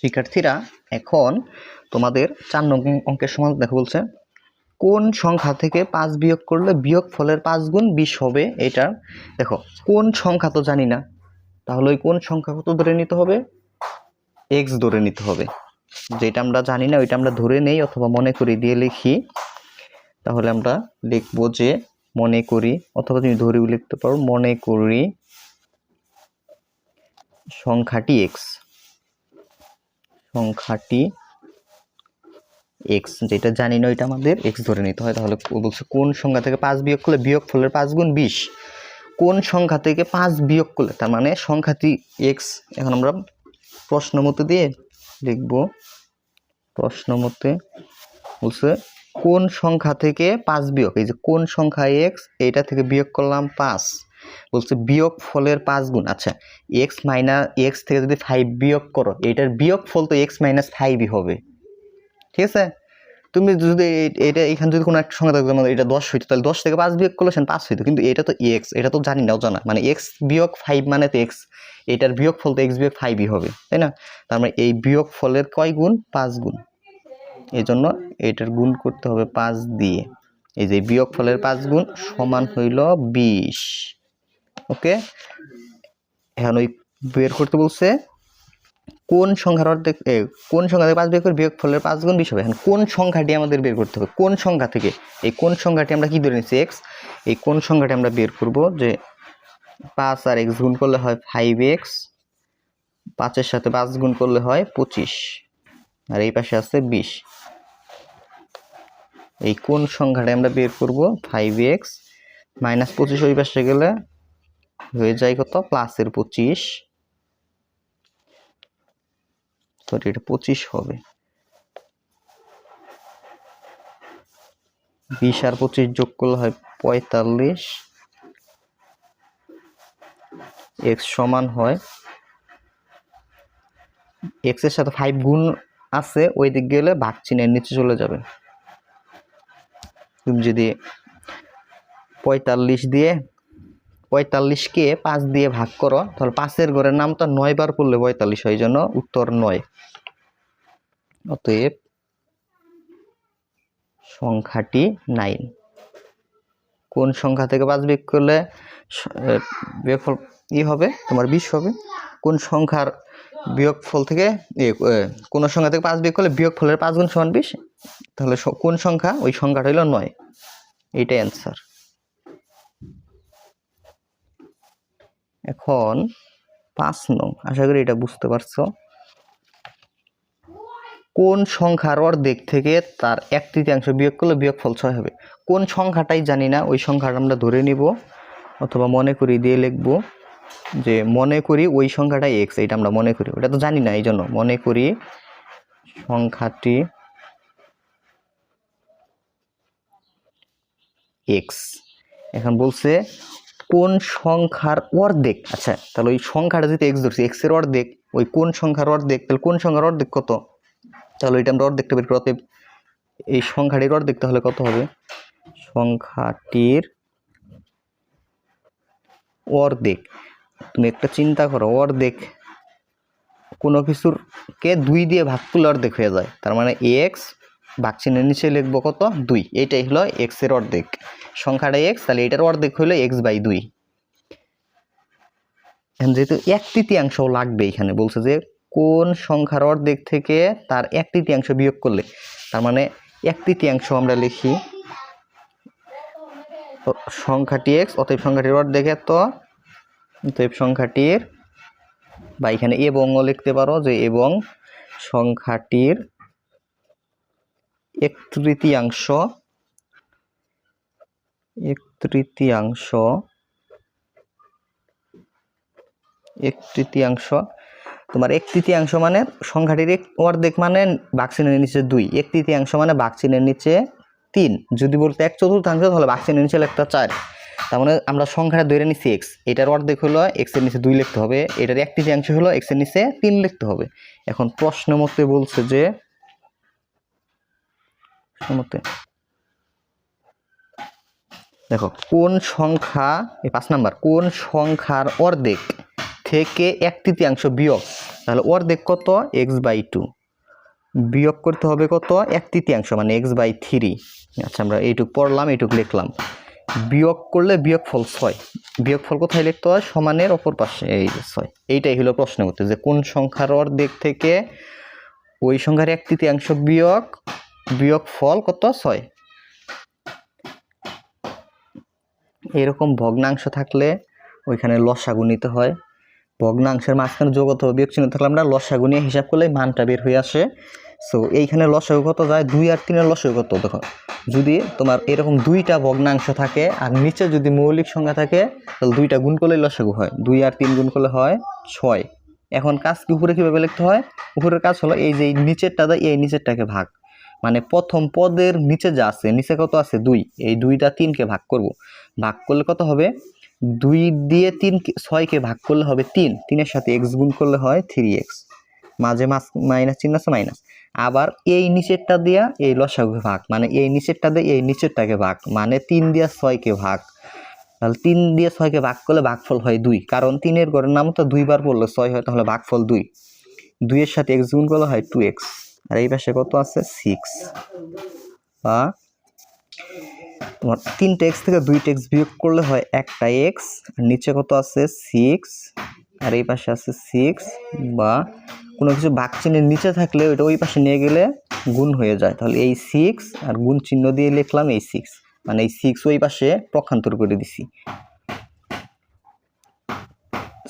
শিক্ষার্থীরা এখন তোমাদের চার নং অঙ্কের সমাধান দেখো বলছে, কোন সংখ্যা থেকে পাঁচ বিয়োগ করলে বিয়োগ ফলের পাঁচ গুণ বিশ হবে? এটা দেখো, কোন সংখ্যা তো জানি না, তাহলে ওই কোন সংখ্যা কত ধরে নিতে হবে? এক্স ধরে নিতে হবে। যেটা আমরা জানি না, ওইটা আমরা ধরে নেই অথবা মনে করি দিয়ে লিখি। তাহলে আমরা লিখব যে মনে করি, অথবা তুমি ধরেও লিখতে পারো, মনে করি সংখ্যাটি এক্স সংখ্যাটি এক্স যেটা জানি না ওইটা আমাদের এক্স ধরে নিতে হয়, তাহলে বলছে কোন সংখ্যা থেকে পাঁচ বিয়োগ করলে বিয়োগ ফলের পাঁচ গুণ বিশ? কোন সংখ্যা থেকে পাঁচ বিয়োগ করলে, তার মানে সংখ্যাটি এক্স এখন আমরা প্রশ্ন মতে দিয়ে লিখব, প্রশ্ন মতে বলছে কোন সংখ্যা থেকে পাঁচ বিয়োগ, এই যে কোন সংখ্যা এক্স এইটা থেকে বিয়োগ করলাম পাঁচ। বলছে বিয়োগ ফলের পাঁচ গুণ। আচ্ছা এক্স মাইনাস এক্স থেকে যদি ফাইভ বিয়োগ করো, এইটার বিয়োগ ফল তো এক্স মাইনাস ফাইভই হবে। ঠিক আছে? তুমি যদি এটা এখানে যদি কোনো একটা সংখ্যা থাকতো মানে এটা দশ হইতো, তাহলে দশ থেকে পাঁচ বিয়োগ করলে সেখানে পাঁচ হইতো। কিন্তু এটা তো এক্স এটা তো জানি না, অজানা। মানে এক্স বিয়োগ ফাইভ মানে তো এক্স এটার বিয়োগ ফল তো এক্স বিয়োগ ফাইভই হবে, তাই না? তার মানে এই বিয়োগ ফলের কয় গুণ? পাঁচ গুণ। এই জন্য এটার গুণ করতে হবে পাঁচ দিয়ে। এই যে বিয়োগ ফলের পাঁচ গুণ সমান হইল বিশ। ওকে? এখন ওই বের করতে বলছে, কোন সংখ্যার অর্ধেক কোন সংখ্যা থেকে পাঁচ বিয়োগ করে বিয়োগ ফলের পাঁচ গুণ বিশ হবে। এখন কোন সংখ্যাটি আমাদের বের করতে হবে? কোন সংখ্যা থেকে? এই কোন সংখ্যাটি আমরা কি ধরে নিচ্ছি এক্স এই কোন সংখ্যাটি আমরা বের করব? যে পাঁচ আর এক্স গুণ করলে হয় ফাইভ এক্স পাঁচের সাথে পাঁচ গুণ করলে হয় পঁচিশ। আর এই পাশে আছে বিশ। এই কোন সংখ্যাটা আমরা বের করব? ফাইভ এক্স মাইনাস পঁচিশ ওই পাশে গেলে হয়ে যায় কত? প্লাসের পঁচিশ। সরি, এটা পঁচিশ হবে। বিশ আর পঁচিশ যোগ করলে হয় পঁয়তাল্লিশ। এক্স সমান হয়। এক্সের সাথে ফাইভ গুণ আছে, ওই দিক গেলে ভাগ চিহ্নের নিচে চলে যাবে। তুমি যদি পঁয়তাল্লিশ দিয়ে পঁয়তাল্লিশকে পাঁচ দিয়ে ভাগ করো। তাহলে পাঁচের ঘরের নামটা নয় বার পড়লে পঁয়তাল্লিশ হয় জন্য উত্তর নয়। অতএব সংখ্যাটি নাইন কোন সংখ্যা থেকে পাঁচ বিয়োগ করলে বিয়োগফল ই হবে? তোমার বিশ হবে। কোন সংখ্যার বিয়োগফল থেকে কোন সংখ্যা থেকে পাঁচ বিয়োগ করলে বিয়োগফলের পাঁচ গুণ সমান বিশ? তাহলে কোন সংখ্যা? ওই সংখ্যাটা হলো নয়। এইটাই অ্যান্সার এখন পাঁচ নং। আশা করি এটা বুঝতে পারছ। কোন সংখ্যার অর্ধেক থেকে তার এক তৃতীয়াংশ বিয়োগ করলে বিয়োগফল ছয় হবে? কোন সংখ্যাটাই জানি না, ওই সংখ্যাটা আমরা ধরে নিব। অথবা মনে করি দিয়ে লিখব যে মনে করি ওই সংখ্যাটাই এক্স এটা আমরা মনে করি। ওটা তো জানি না, এই জন্য মনে করি সংখ্যাটি এক্স এখন বলছে কোন সংখ্যার অর্ধেক? আচ্ছা তাহলে ওই সংখ্যাটা যদি এক্স ধরছি এক্সের অর্ধেক, ওই কোন সংখ্যার অর্ধেক, তাহলে কোন সংখ্যার অর্ধেক কত? তাহলে ওইটা আমরা অর্ধেকটা বের করি অতএব এই সংখ্যাটির অর্ধেক তাহলে কত হবে? সংখ্যাটির অর্ধেক। তুমি একটা চিন্তা করো, অর্ধেক কোনো কিছুর কে দুই দিয়ে ভাগ করলে অর্ধেক হয়ে যায়। তার মানে এক্স ভাগ চিহ্নের নিচে লিখব কত? দুই। এটাই হলো এক্সের অর্ধেক। সংখ্যাটা এক্স তাহলে এটার অর্ধেক হলো এক্স বাই দুই। যেহেতু এক তৃতীয়াংশ লাগবে এখানে, বলছে যে কোন সংখ্যার অর্ধেক থেকে তার এক তৃতীয়াংশ বিয়োগ করলে, তার মানে এক তৃতীয়াংশ আমরা লিখি সংখ্যাটি এক্স অতএব সংখ্যাটির অর্ধেক এত, অতএব সংখ্যাটির, বা এখানে এবংও লিখতে পারো যে এবং সংখ্যাটির এক তৃতীয়াংশ এক তৃতীয়াংশ এক তৃতীয়াংশ। তোমার এক তৃতীয়াংশ মানে সংখ্যাটির এক অর্ধেক মানে বাক্সিনের নিচে দুই, এক তৃতীয়াংশ মানে বাক্সিনের নিচে তিন। যদি বলতে এক চতুর্থাংশ তাহলে বাক্সিনের নিচে একটা চার। তার মানে আমরা সংখ্যাটা ধরে নিচ্ছি এক্স এটার অর্ধেক হলো এক্সের নিচে দুই লিখতে হবে, এটার এক তৃতীয়াংশ হলো এক্সের নিচে তিন লিখতে হবে। এখন প্রশ্ন মতে বলছে যে মতে দেখো, কোন সংখ্যা, এই পাঁচ নাম্বার, কোন সংখ্যার অর্ধেক থেকে এক তৃতীয়াংশ বিয়োগ? তাহলে অর্ধেক কত? X by two. বিয়োগ করতে হবে কত? এক তৃতীয়াংশ মানে এক্স বাই থ্রি। আচ্ছা আমরা এইটুক পড়লাম, এইটুক লিখলাম। বিয়োগ করলে বিয়োগ ফল ছয়। বিয়োগ ফল কোথায় লিখতে হয়? সমানের অপর পাশে, এই ছয়। এইটাই হলো প্রশ্ন করতে যে কোন সংখ্যার অর্ধেক থেকে ওই সংখ্যার এক তৃতীয়াংশ বিয়োগ বিয়োগ ফল কত? ছয়। এরকম ভগ্নাংশ থাকলে ওইখানে লসাগু নিতে হয়। ভগ্নাংশের মাঝখানে যোগ অথবা বিয়োগ চিহ্ন থাকলে আমরা লসাগু নিয়ে হিসাব করলে মানটা বের হয়ে আসে। সো এইখানে লসাগু কত যায়? দুই আর তিনের লসাগু কত? দেখো, যদি তোমার এরকম দুইটা ভগ্নাংশ থাকে আর নিচে যদি মৌলিক সংখ্যা থাকে, তাহলে দুইটা গুণ করলে লসাগু হয়। দুই আর তিন গুণ করলে হয় ছয়। এখন কাজ উপরে কীভাবে লিখতে হয়? উপরের কাজ হলো এই যে নিচেরটা দেয়, এই নিচেরটাকে ভাগ। মানে প্রথম পদের নিচে যা আছে, নিচে কত আছে? দুই। এই দুইটা তিনকে ভাগ করব। ভাগ করলে কত হবে? দুই দিয়ে তিন ছয়কে ভাগ করলে হবে তিন। তিনের সাথে এক্স গুণ করলে হয় থ্রি এক্স মাঝে মাস মাইনাস, চিহ্ন আছে মাইনাস। আবার এই নিচেরটা দিয়া এই লসাগুকে ভাগ। মানে এই নিচেরটা দিয়ে এই নিচেরটাকে ভাগ। মানে তিন দিয়া ছয়কে ভাগ। তাহলে তিন দিয়ে ছয়কে ভাগ করলে ভাগফল হয় দুই। কারণ তিনের গড়ের নাম তো দুইবার পড়লে ছয় হয় তাহলে ভাগফল দুই। দুইয়ের সাথে এক্স গুণ করলে হয় টু এক্স আর এই পাশে কত আছে? সিক্স বা তোমার তিনটে এক্স থেকে দুইটা এক্স বিয়োগ করলে হয় একটা এক্স আর নিচে কত আছে? সিক্স আর এই পাশে আছে সিক্স বা কোনো কিছু ভাগ চিহ্নের নিচে থাকলে ওইটা ওই পাশে নিয়ে গেলে গুণ হয়ে যায়। তাহলে এই সিক্স আর গুণ চিহ্ন দিয়ে লিখলাম এই সিক্স মানে এই সিক্স ওই পাশে পক্ষান্তর করে দিছি।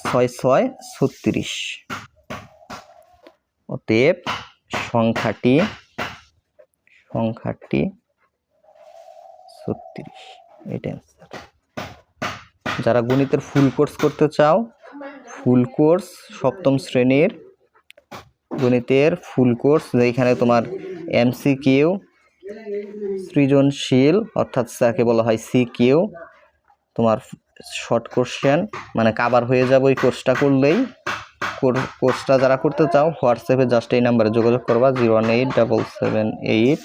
ছয় ছয়, ছত্রিশ। অতএব সংখ্যাটি সংখ্যাটি ছত্রিশ। এটা অ্যান্সার যারা গণিতের ফুল কোর্স করতে চাও ফুল কোর্স সপ্তম শ্রেণির গণিতের ফুল কোর্স যেখানে তোমার এমসি কিউ সৃজনশীল, অর্থাৎ যাকে বলা হয় সি কিউ তোমার শর্ট কোশ্চেন মানে কাবার হয়ে যাবে ওই কোর্সটা করলেই। কোর- কোর্সটা যারা করতে চাও, হোয়াটসঅ্যাপে জাস্ট এই নাম্বারে যোগাযোগ করবা zero one eight double seven eight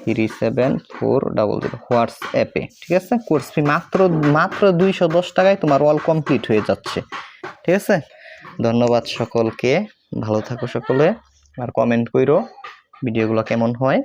three seven four double zero হোয়াটসঅ্যাপে, ঠিক আছে? কোর্স ফি মাত্র মাত্র দুইশো দশ টাকায় তোমার অল কমপ্লিট হয়ে যাচ্ছে, ঠিক আছে? ধন্যবাদ সকলকে, ভালো থাকো সকলে, আর কমেন্ট করো ভিডিওগুলো কেমন হয়।